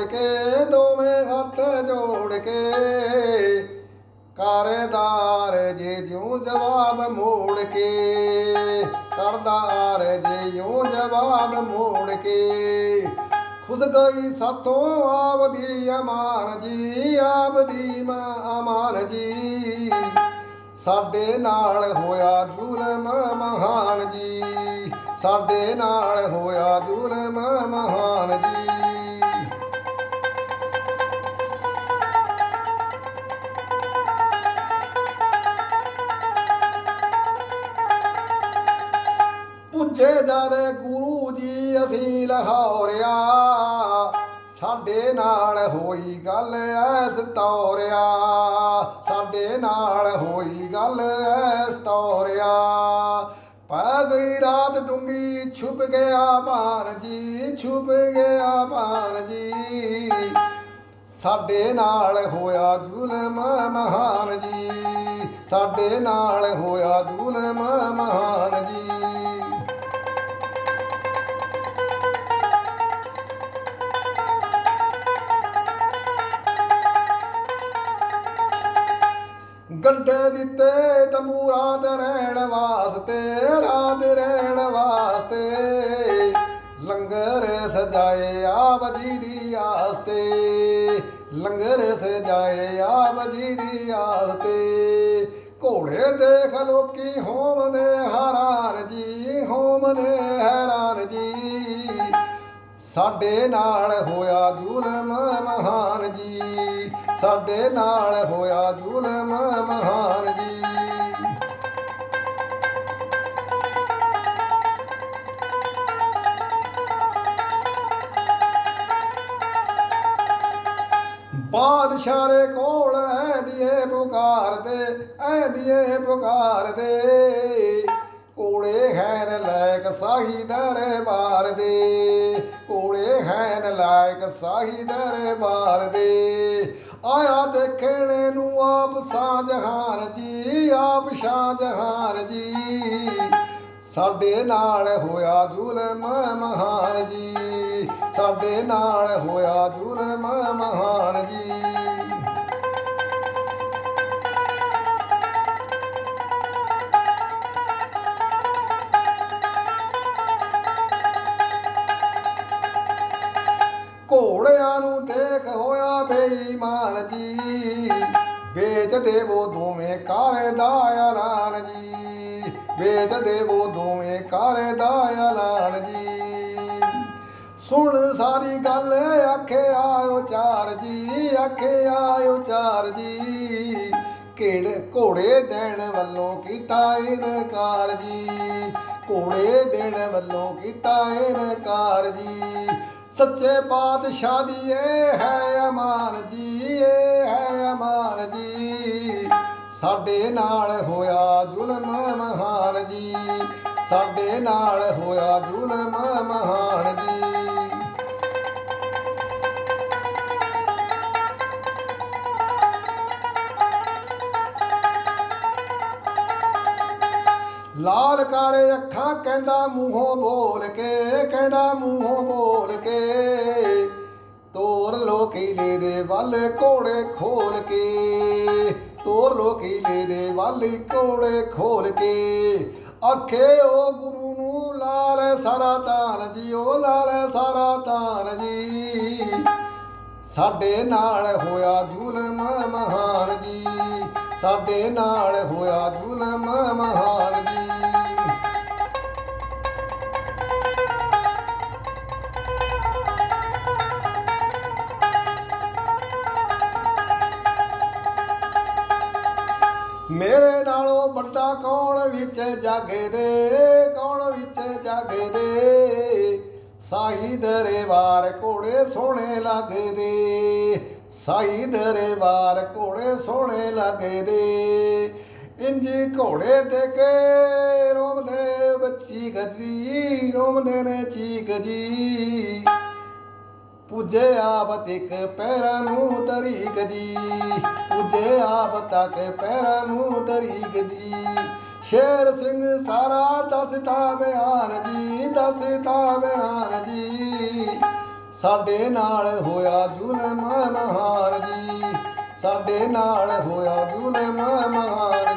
ਜੋੜ ਕੇ, ਦੋਵੇਂ ਹੱਥ ਜੋੜ ਕੇ। ਕਰਦਾਰ ਜੇ ਜਿਉ ਜਵਾਬ ਮੋੜ ਕੇ, ਕਰਦਾਰ ਜੇ ਜਿਉ ਜਵਾਬ ਮੋੜ ਕੇ। ਖੁਦ ਗਈ ਸਾਥੋਂ ਆਪਦੀ ਅਮਾਨ ਜੀ, ਆਪਦੀ ਮਾਂ, ਅਮਾਨ ਜੀ। ਸਾਡੇ ਨਾਲ ਹੋਇਆ ਜ਼ੁਲਮ ਮਹਾਨ ਜੀ। ਸਾਡੇ ਨਾਲ ਹੋਇਆ ਜ਼ੁਲਮ ਮਹਾਨ ਜੀ। ਪੁੱਜੇ ਗੁਰੂ ਜੀ ਅਸੀਂ ਲਾਹੌਰਿਆ। ਸਾਡੇ ਨਾਲ ਹੋਈ ਗੱਲ ਐਸ ਤੌਰਿਆ। ਸਾਡੇ ਨਾਲ ਹੋਈ ਗੱਲ ਐਸ ਤੌਰਿਆ। ਪੈ ਗਈ ਰਾਤ ਡੂੰਗੀ, ਛੁਪ ਗਿਆ ਮਾਨ ਜੀ, ਛੁਪ ਗਿਆ ਮਾਨ ਜੀ। ਸਾਡੇ ਨਾਲ ਹੋਇਆ ਜ਼ੁਲਮ ਮਹਾਨ ਜੀ। ਸਾਡੇ ਨਾਲ ਹੋਇਆ ਜ਼ੁਲਮ ਮਹਾਨ ਜੀ। ਦਿੱਤੇ ਤੰਬੂਰਾਂ ਤੇ ਰਹਿਣ ਵਾਸਤੇ ਰਾਤ ਰਹਿਣ ਵਾਸਤੇ। ਲੰਗਰ ਸਜਾਏ ਆਪ ਜੀ ਦੀ ਆਸਤੇ, ਲੰਗਰ ਸਜਾਏ ਆਪ ਜੀ ਦੀ ਆਸਤੇ। ਘੋੜੇ ਦੇਖ ਲੋਕੀ ਹੋਮ ਨੇ ਹੈਰਾਨ ਜੀ ਹੋਮ ਨੇ ਹੈਰਾਨ ਜੀ। ਸਾਡੇ ਨਾਲ ਹੋਇਆ ਜ਼ੁਲਮ ਮਹਾਨ ਜੀ। ਸਾਡੇ ਨਾਲ ਹੋਇਆ ਜ਼ੁਲਮ ਮਹਾਨ ਜੀ। ਬਾਦਸ਼ਾਹ ਦੇ ਕੋਲ ਐ ਦੀਏ ਪੁਕਾਰਦੇ ਐ ਦੀਏ ਪੁਕਾਰਦੇ ਕੋੜੇ ਹੈਨ ਲਾਇਕ ਸਾਹੀ ਦਰਬਾਰ ਦੇ, ਕੋੜੇ ਹੈਨ ਲਾਇਕ ਸਾਹੀ ਦਰਬਾਰ ਦੇ। ਆਇਆ ਦੇਖਣੇ ਨੂੰ ਆਪ ਸਾਜਹਾਨ ਜੀ, ਆਪ ਸ਼ਾਹਜਹਾਨ ਜੀ। ਸਾਡੇ ਨਾਲ ਹੋਇਆ ਜ਼ੁਲਮ ਮਹਾਨ ਜੀ, ਸਾਡੇ ਨਾਲ ਹੋਇਆ ਜ਼ੁਲਮ ਮਹਾਨ ਜੀ। ਹੋਇਆ ਬੇਈਮਾਨ ਜੀ। ਵੇਚ ਦੇਵੋ ਦੋਵੇਂ ਕਾਰੇ ਦਾ ਜੀ। ਵੇਚ ਦੇਵੋ ਦੋਵੇਂ ਕਾਰੇ ਦਾ ਐਲਾਨ ਜੀ। ਸੁਣ ਸਾਰੀ ਗੱਲ, ਆਖੇ ਆਇਓ ਚਾਰ ਜੀ, ਆਖੇ ਆਇਓ ਚਾਰ ਜੀ। ਕਿਹੜੇ ਘੋੜੇ ਦੇਣ ਵੱਲੋਂ ਕੀਤਾ ਇਨਕਾਰ ਜੀ? ਘੋੜੇ ਦੇਣ ਵੱਲੋਂ ਕੀਤਾ ਇਨਕਾਰ ਜੀ। ਸੱਚੇ ਪਾਤਸ਼ਾਹ ਦੀ ਇਹ ਹੈ ਅਮਾਨ ਜੀ ਏ ਹੈ ਅਮਾਨ ਜੀ। ਸਾਡੇ ਨਾਲ ਹੋਇਆ ਜ਼ੁਲਮ ਮਹਾਨ ਜੀ, ਸਾਡੇ ਨਾਲ ਹੋਇਆ ਜ਼ੁਲਮ ਮਹਾਨ ਜੀ। ਲਾਲ ਕਾਲੇ ਅੱਖਾਂ ਕਹਿੰਦਾ ਮੂੰਹੋਂ ਬੋਲ ਕੇ, ਕਹਿੰਦਾ ਮੂੰਹੋਂ ਬੋਲ ਕੇ। ਤੋਰ ਲੋਕੀ ਲੈ ਦੇ ਵੱਲ ਘੋੜੇ ਖੋਲ ਕੇ, ਤੋਰ ਲੋਕੀ ਲੈ ਦੇ ਵੱਲ ਘੋੜੇ ਖੋਲ ਕੇ। ਆਖੇ ਉਹ ਗੁਰੂ ਨੂੰ ਲਾਲ ਸਾਰਾ ਤਾਨ ਜੀ ਉਹ ਲਾਲ ਸਾਰਾ ਤਾਨ ਜੀ। ਸਾਡੇ ਨਾਲ ਹੋਇਆ ਜ਼ੁਲਮ ਮਹਾਨ ਜੀ, ਸਾਡੇ ਨਾਲ ਹੋਇਆ ਜ਼ੁਲਮ ਮਹਾਨ ਜੀ। ਮੇਰੇ ਨਾਲੋਂ ਵੱਡਾ ਕੌਣ ਵਿੱਚ ਜਗ ਦੇ? ਕੌਣ ਵਿੱਚ ਜਗ ਦੇ? ਸਾਈ ਦਰਬਾਰ ਘੋੜੇ ਸੋਹਣੇ ਲੱਗਦੇ ਸਾਈ ਦਰਬਾਰ ਘੋੜੇ ਸੋਹਣੇ ਲੱਗਦੇ ਇੰਜੀ ਘੋੜੇ ਤੇ ਕੇ ਰੋਮਦੇ ਬੱਚੀ ਗੱਜੀ ਰੋਮਦੇ ਨੇ ਚੀਕ ਜੀ। ਪੁੱਜੇ ਆਪ ਤੱਕ ਪੈਰਾਂ ਨੂੰ ਤਰੀਕ ਜੀ ਪੁੱਜੇ ਆਪ ਤੱਕ ਪੈਰਾਂ ਨੂੰ ਤਰੀਕ ਜੀ ਸ਼ੇਰ ਸਿੰਘ ਸਾਰਾ ਦੱਸਦਾ ਬਿਆਨ ਜੀ, ਦੱਸਦਾ ਬਿਆਨ ਜੀ। ਸਾਡੇ ਨਾਲ ਹੋਇਆ ਜ਼ੁਲਮ ਮਹਾਨ ਜੀ, ਸਾਡੇ ਨਾਲ ਹੋਇਆ ਜ਼ੁਲਮ ਮਹਾਨ